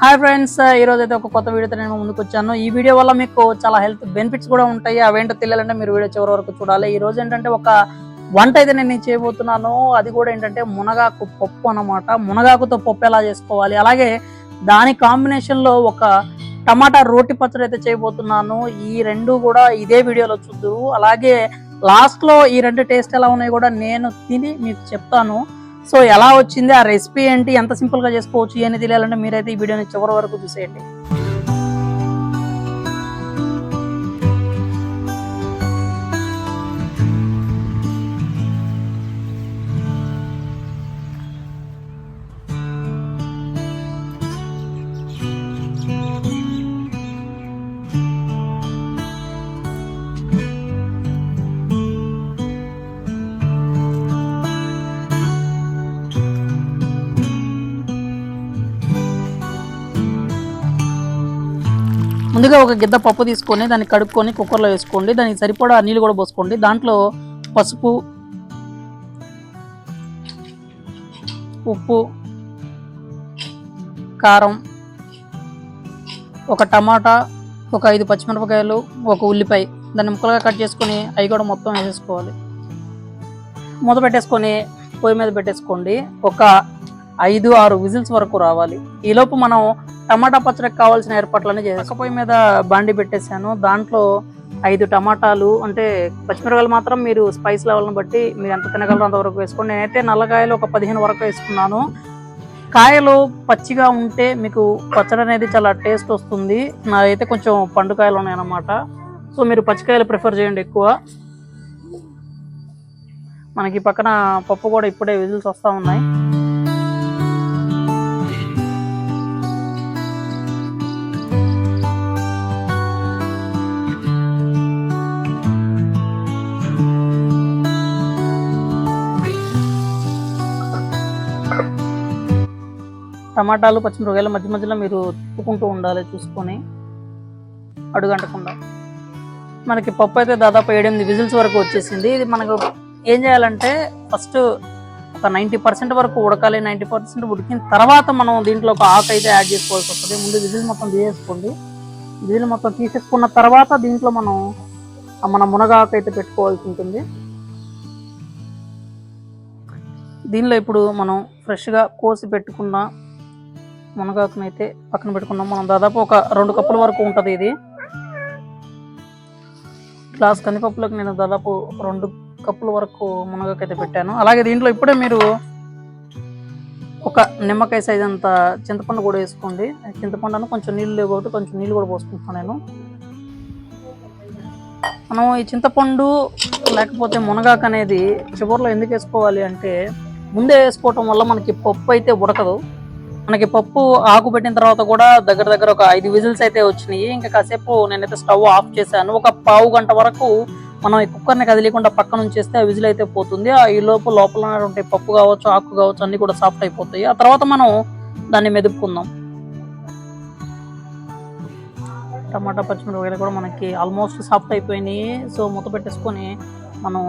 Hi friends ఈ అయితే ఒక కొత్త వీడియోతో నేను ముందుకు వచ్చాను ఈ వీడియో వల్ల మీకు చాలా హెల్త్ బెనిఫిట్స్ కూడా ఉంటాయి. అవేంటో తెలియాలంటే మీరు వీడియో చివరి వరకు చూడాలి. ఈ రోజు ఏంటంటే ఒక వంట అయితే నేను చేయబోతున్నాను. అది కూడా ఏంటంటే మునగాకు పప్పు అన్నమాట. మునగాకుతో పప్పు ఎలా చేసుకోవాలి? అలాగే దాని కాంబినేషన్లో ఒక టమాటా రోటి పచ్చడి అయితే చేయబోతున్నాను. ఈ రెండు కూడా ఇదే వీడియోలో చూద్దురు అలాగే లాస్ట్లో ఈ రెండు టేస్ట్ ఎలా ఉన్నాయి కూడా నేను తిని మీకు చెప్తాను. సో ఎలా వచ్చింది ఆ రెసిపీ ఏంటి ఎంత సింపుల్గా చేసుకోవచ్చు అని తెలియాలంటే మీరైతే ఈ వీడియోని చివరి వరకు చూసేయండి. ముందుగా ఒక గిద్ద పప్పు తీసుకొని దాన్ని కడుక్కొని కుక్కర్లో వేసుకోండి. దానికి సరిపడా నీళ్ళు కూడా పోసుకోండి. దాంట్లో పసుపు ఉప్పు కారం ఒక టమాటా ఒక ఐదు పచ్చిమిరపకాయలు ఒక ఉల్లిపాయ. దాన్ని ముక్కలుగా కట్ చేసుకొని అవి కూడా మొత్తం వేసేసుకోవాలి. మూత పెట్టేసుకొని పొయ్యి మీద పెట్టేసుకోండి. ఒక ఐదు ఆరు విజిల్స్ వరకు రావాలి. ఈలోపు మనం టమాటా పచ్చడికి కావాల్సిన ఏర్పాట్లన్నీ చేసి పొయ్యి మీద బాండి పెట్టేశాను. దాంట్లో ఐదు టమాటాలు అంటే పచ్చిమిరకాయలు మాత్రం మీరు స్పైస్ లెవెల్ని బట్టి మీరు ఎంత తినగలరో అంతవరకు వేసుకోండి. నేనైతే నల్లకాయలు ఒక పదిహేను వరకు వేసుకున్నాను. కాయలు పచ్చిగా ఉంటే మీకు పచ్చడి అనేది చాలా టేస్ట్ వస్తుంది. నాదైతే కొంచెం పండుకాయలు ఉన్నాయన్నమాట. సో మీరు పచ్చికాయలు ప్రిఫర్ చేయండి ఎక్కువ. మనకి పక్కన పప్పు కూడా ఇప్పుడే విజిల్స్ వస్తూ ఉన్నాయి. టమాటాలు పచ్చిమిరపకాయలు మధ్య మధ్యలో మీరు తిప్పుకుంటూ ఉండాలి చూసుకొని అడుగంటకుండా. మనకి పప్పు అయితే దాదాపు ఏడెనిమిది విజిల్స్ వరకు వచ్చేసింది. ఇది మనకు ఏం చేయాలంటే ఫస్ట్ ఒక నైంటీ పర్సెంట్ వరకు ఉడకాలి. నైంటీ పర్సెంట్ ఉడికిన తర్వాత మనం దీంట్లో ఒక ఆకు అయితే యాడ్ చేసుకోవాల్సి వస్తుంది. ముందు విజిల్ మొత్తం తీసేసుకోండి. విజిల్ మొత్తం తీసేసుకున్న తర్వాత దీంట్లో మనం మన మునగాకు అయితే పెట్టుకోవాల్సి ఉంటుంది. దీనిలో ఇప్పుడు మనం ఫ్రెష్గా కోసి పెట్టుకున్న మునగాకును అయితే పక్కన పెట్టుకున్నాం. మనం దాదాపు ఒక రెండు కప్పుల వరకు ఉంటుంది ఇది. గ్లాస్ కందిపప్పులకు నేను దాదాపు రెండు కప్పుల వరకు మునగాకు అయితే పెట్టాను. అలాగే దీంట్లో ఇప్పుడే మీరు ఒక నిమ్మకాయ సైజ్ అంత చింతపండు కూడా వేసుకోండి. చింతపండు కొంచెం నీళ్ళు లేవు కాబట్టి కొంచెం నీళ్ళు కూడా పోసుకుంటున్నాను నేను. మనం ఈ చింతపండు లేకపోతే మునగాకు అనేది చివరిలో ఎందుకు వేసుకోవాలి అంటే ముందే వేసుకోవటం వల్ల మనకి పప్పు అయితే ఉడకదు. మనకి పప్పు ఆకు పెట్టిన తర్వాత కూడా దగ్గర దగ్గర ఒక ఐదు విజిల్స్ అయితే వచ్చినాయి. ఇంకా కాసేపు నేనైతే స్టవ్ ఆఫ్ చేశాను. ఒక పావు గంట వరకు మనం ఈ కుక్కర్ని కదిలేకుండా పక్కన ఉంచేస్తే ఆ విజిల్ అయితే పోతుంది. ఆ ఈ లోపు లోపల ఉన్నటువంటి పప్పు కావచ్చు ఆకు కావచ్చు అన్ని కూడా సాఫ్ట్ అయిపోతాయి. ఆ తర్వాత మనం దాన్ని మెదుపుకుందాం. టమాటా పచ్చిమిరపకాయలు కూడా మనకి ఆల్మోస్ట్ సాఫ్ట్ అయిపోయినాయి. సో మూత పెట్టేసుకొని మనం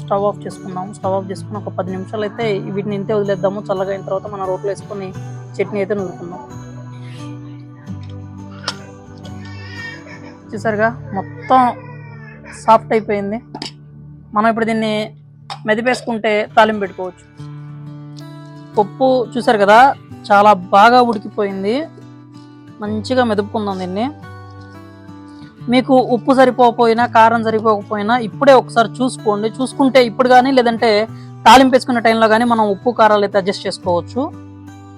స్టవ్ ఆఫ్ చేసుకుందాం. స్టవ్ ఆఫ్ చేసుకుని ఒక పది నిమిషాలు అయితే వీటిని ఇంతే వదిలేద్దాము. చల్లగా అయిన తర్వాత మనం రోట్లో వేసుకొని చట్నీ అయితే నూరుకుందాం చూసారుగా మొత్తం సాఫ్ట్ అయిపోయింది. మనం ఇప్పుడు దీన్ని మెదిపేసుకుంటే తాలింపు పెట్టుకోవచ్చు. పప్పు చూసారు కదా చాలా బాగా ఉడికిపోయింది. మంచిగా మెదుపుకుందాం దీన్ని. మీకు ఉప్పు సరిపోకపోయినా కారం సరిపోకపోయినా ఇప్పుడే ఒకసారి చూసుకోండి. చూసుకుంటే ఇప్పుడు కానీ లేదంటే తాలింపు వేసుకునే టైంలో కానీ మనం ఉప్పు కారాలు అయితే అడ్జస్ట్ చేసుకోవచ్చు.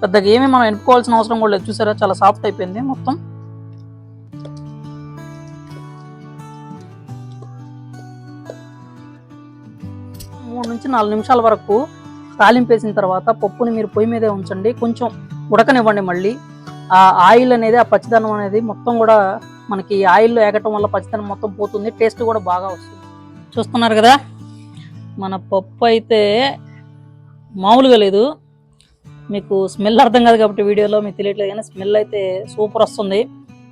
పెద్దగా ఏమి మనం ఎనుకోవాల్సిన అవసరం కూడా లేదు. చూసారా? చాలా సాఫ్ట్ అయిపోయింది మొత్తం. మూడు నుంచి నాలుగు నిమిషాల వరకు తాలింపు వేసిన తర్వాత పప్పుని మీరు పొయ్యి మీదే ఉంచండి. కొంచెం ఉడకనివ్వండి మళ్ళీ. ఆ ఆయిల్ అనేది ఆ పచ్చిదనం అనేది మొత్తం కూడా మనకి ఆయిల్లో ఏగటం వల్ల పచ్చిదనం మొత్తం పోతుంది. టేస్ట్ కూడా బాగా వస్తుంది. చూస్తున్నారు కదా? మన పప్పు అయితే మామూలుగా లేదు. మీకు స్మెల్ అర్థం కాదు కాబట్టి వీడియోలో మీకు తెలియట్లేదు కానీ స్మెల్ అయితే సూపర్ వస్తుంది.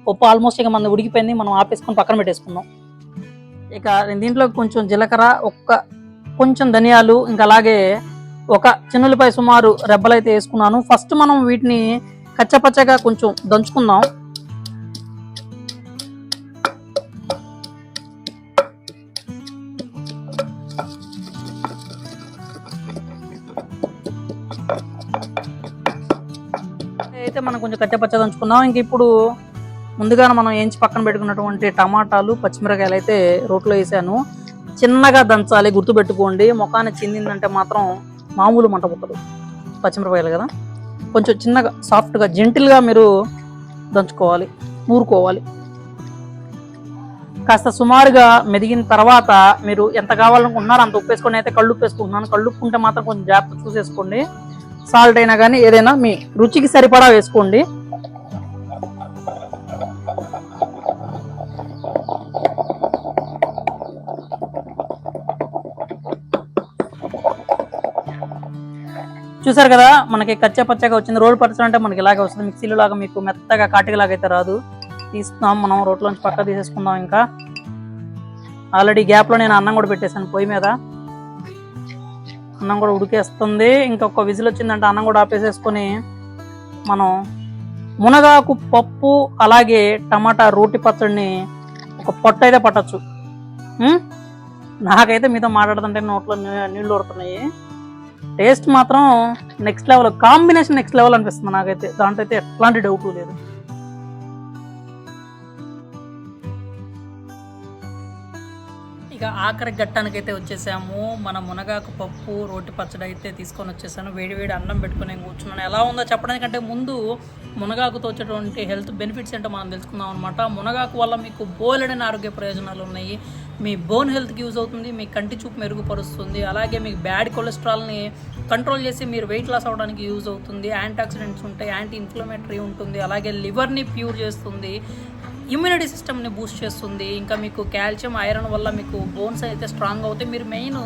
పప్పు ఆల్మోస్ట్ ఇక మన ఉడికిపోయింది మనం ఆపేసుకొని పక్కన పెట్టేసుకుందాం. ఇక నేను దీంట్లో కొంచెం జీలకర్ర ఒక్క కొంచెం ధనియాలు ఇంకా అలాగే ఒక చిన్నులపై సుమారు రెబ్బలైతే వేసుకున్నాను. ఫస్ట్ మనం వీటిని కచ్చపచ్చగా కొంచెం దంచుకుందాం. అయితే మనం కొంచెం కచ్చపచ్చ దంచుకుందాం ఇంక ఇప్పుడు ముందుగా మనం ఏంచి పక్కన పెట్టుకున్నటువంటి టమాటాలు పచ్చిమిరకాయలు అయితే రోట్లో వేసాను. చిన్నగా దంచాలి గుర్తుపెట్టుకోండి. ముఖాన్ని చిందిందంటే మాత్రం మామూలు మంట పుట్టదు పచ్చిమిరపకాయలు కదా. కొంచెం చిన్నగా సాఫ్ట్గా జెంటిల్గా మీరు దంచుకోవాలి ఊరుకోవాలి కాస్త సుమారుగా మెదిగిన తర్వాత మీరు ఎంత కావాలనుకుంటున్నారో అంత ఉప్పేసుకొని అయితే కళ్ళు ఉప్పేసుకుంటున్నాను. కళ్ళు ఉప్పుకుంటే మాత్రం కొంచెం జాగ్రత్త చూసేసుకోండి. సాల్ట్ అయినా కానీ ఏదైనా మీ రుచికి సరిపడా వేసుకోండి. చూసారు కదా మనకి కచ్చా పచ్చగా వచ్చింది. రోడ్ పచ్చడి అంటే మనకి ఇలాగే వస్తుంది. మిక్సీలో లాగా మీకు మెత్తగా కాటికలాగా అయితే రాదు. తీస్తున్నాం మనం రోట్లోంచి పక్క తీసేసుకుందాం ఇంకా. ఆల్రెడీ గ్యాప్లో నేను అన్నం కూడా పెట్టేశాను పొయ్యి మీద. అన్నం కూడా ఉడికేస్తుంది. ఇంకొక విజిల్ వచ్చిందంటే అన్నం కూడా ఆపేసేసుకొని మనం మునగాకు పప్పు అలాగే టమాటా రోటి పచ్చడిని ఒక పొట్టు అయితే పట్టచ్చు. నాకైతే మీతో మాట్లాడుతుంటే నోట్లో నీళ్ళు ఊరుతున్నాయి. టేస్ట్ మాత్రం next level combination next level అనిపిస్తుంది నాకైతే. దాంట్లో అయితే ఎట్లాంటి డౌట్ లేదు. ఇక ఆఖరి ఘట్టానికైతే వచ్చేసాము. మన మునగాకు పప్పు రోటి పచ్చడి అయితే తీసుకొని వచ్చేసాను. వేడి వేడి అన్నం పెట్టుకుని నేను కూర్చున్నాను. ఎలా ఉందో చెప్పడానికంటే ముందు మునగాకుతో వచ్చేటువంటి హెల్త్ బెనిఫిట్స్ ఏంటో మనం తెలుసుకుందాం అనమాట మునగాకు వల్ల మీకు బోలెడైన ఆరోగ్య ప్రయోజనాలు ఉన్నాయి. మీ బోన్ హెల్త్కి యూజ్ అవుతుంది మీ కంటి చూపు మెరుగుపరుస్తుంది. అలాగే మీకు బ్యాడ్ కొలెస్ట్రాల్ని కంట్రోల్ చేసి మీరు వెయిట్ లాస్ అవ్వడానికి యూజ్ అవుతుంది. యాంటీ ఆక్సిడెంట్స్ ఉంటాయి యాంటీ ఇన్ఫ్లమేటరీ ఉంటుంది. అలాగే లివర్ని ప్యూర్ చేస్తుంది. ఇమ్యూనిటీ సిస్టమ్ని బూస్ట్ చేస్తుంది. ఇంకా మీకు కాల్షియం ఐరన్ వల్ల మీకు బోన్స్ అయితే స్ట్రాంగ్ అవుతాయి. మీరు మెయిన్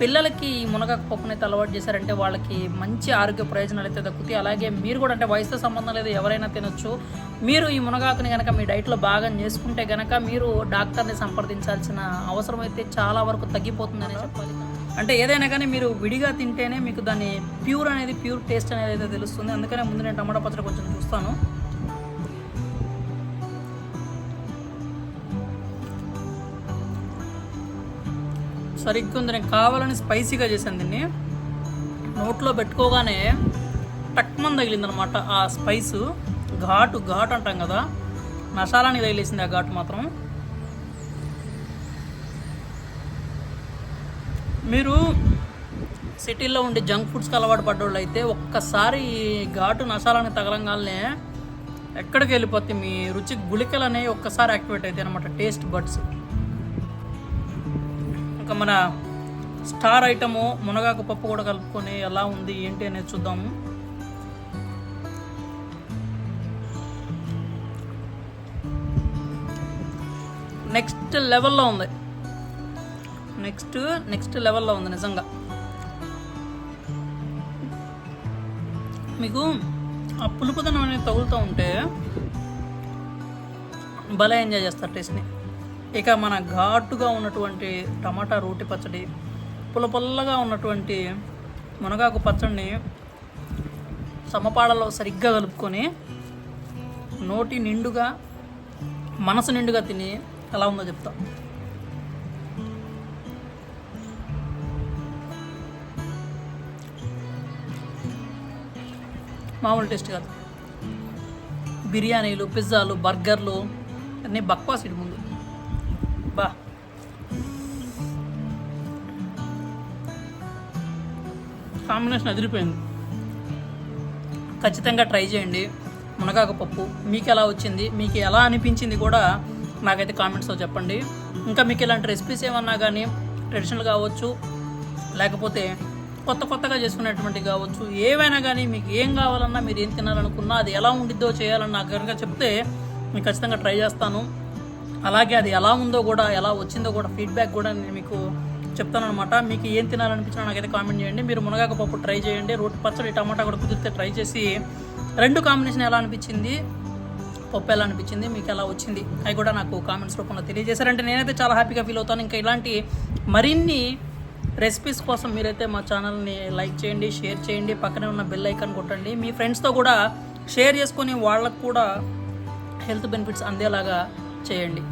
పిల్లలకి ఈ మునగాకు పప్పుని అయితే అలవాటు చేశారంటే వాళ్ళకి మంచి ఆరోగ్య ప్రయోజనాలు అయితే దక్కుతాయి. అలాగే మీరు కూడా అంటే వయసుతో సంబంధం లేదు ఎవరైనా తినొచ్చు. మీరు ఈ మునగాకుని కనుక మీ డైట్లో భాగం చేసుకుంటే కనుక మీరు డాక్టర్ని సంప్రదించాల్సిన అవసరం అయితే చాలా వరకు తగ్గిపోతుందనే చెప్పాలి. అంటే ఏదైనా కానీ మీరు విడిగా తింటేనే మీకు దాని ప్యూర్ అనేది ప్యూర్ టేస్ట్ అనేది అయితే తెలుస్తుంది. అందుకనే ముందు నేను టమాటా పచ్చడి కొంచెం చూస్తాను. సరిగ్గా ఉంది నేను కావాలని స్పైసీగా చేశాను దీన్ని. నోట్లో పెట్టుకోగానే టక్మన్ తగిలిందనమాట ఆ స్పైస్. ఘాటు ఘాటు అంటాం కదా. మసాలాని తగిలేసింది ఆ ఘాటు మాత్రం. మీరు సిటీలో ఉండే జంక్ ఫుడ్స్కి అలవాటు పడ్డోళ్ళు అయితే ఒక్కసారి ఘాటు నశాలని తగలంగానే ఎక్కడికి వెళ్ళిపోతే మీ రుచి గుళికలు అనేవి ఒక్కసారి యాక్టివేట్ అవుతాయి అనమాట టేస్ట్ బడ్స్. ఇంకా మన స్టార్ ఐటము మునగాకు పప్పు కూడా కలుపుకొని ఎలా ఉంది ఏంటి అనేది చూద్దాము. నెక్స్ట్ లెవెల్లో ఉంది. నెక్స్ట్ నెక్స్ట్ లెవెల్లో ఉంది నిజంగా. మీకు ఆ పులుపుదనం అనేది తగులుతూ ఉంటే భలే ఎంజాయ్ చేస్తారు టేస్ట్ని. ఇక మన ఘాటుగా ఉన్నటువంటి టమాటా రోటి పచ్చడి పుల్ల పుల్లగా ఉన్నటువంటి మునగాకు పచ్చడిని సమపాడలో సరిగ్గా కలుపుకొని నోటి నిండుగా మనసు నిండుగా తిని ఎలా ఉందో చెప్తా. మామూలు టేస్ట్ కాదు. బిర్యానీలు పిజ్జాలు బర్గర్లు అన్నీ బక్వాస్ ఇటు ముందు. కాంబినేషన్ అదిరిపోయింది. ఖచ్చితంగా ట్రై చేయండి. మునగాకు పప్పు మీకు ఎలా వచ్చింది మీకు ఎలా అనిపించింది కూడా నాకైతే కామెంట్స్లో చెప్పండి. ఇంకా మీకు ఇలాంటి రెసిపీస్ ఏమన్నా కానీ ట్రెడిషనల్ కావచ్చు లేకపోతే కొత్త కొత్తగా చేసుకునేటువంటి కావచ్చు ఏవైనా కానీ మీకు ఏం కావాలన్నా మీరు ఏం తినాలనుకున్నా అది ఎలా ఉండిద్దో చేయాలని నాకు కనుక చెప్తే నేను ఖచ్చితంగా ట్రై చేస్తాను. అలాగే అది ఎలా ఉందో కూడా ఎలా వచ్చిందో కూడా ఫీడ్బ్యాక్ కూడా నేను మీకు చెప్తానమాట మీకు ఏం తినాలనిపించినా నాకైతే కామెంట్ చేయండి. మీరు మునగాక పప్పు ట్రై చేయండి. రోటి పచ్చడి టమాటా కూడా కుదిరితే ట్రై చేసి రెండు కాంబినేషన్ ఎలా అనిపించింది? పప్పు ఎలా అనిపించింది? మీకు ఎలా వచ్చింది? అవి కూడా నాకు కామెంట్స్ రూపంలో తెలియజేశారంటే నేనైతే చాలా హ్యాపీగా ఫీల్ అవుతాను. ఇంకా ఇలాంటి మరిన్ని రెసిపీస్ కోసం మీరైతే మా ఛానల్ని లైక్ చేయండి షేర్ చేయండి. పక్కనే ఉన్న బెల్ ఐకాన్ కొట్టండి. మీ ఫ్రెండ్స్తో కూడా షేర్ చేసుకొని వాళ్ళకు కూడా హెల్త్ బెనిఫిట్స్ అందేలాగా చేయండి.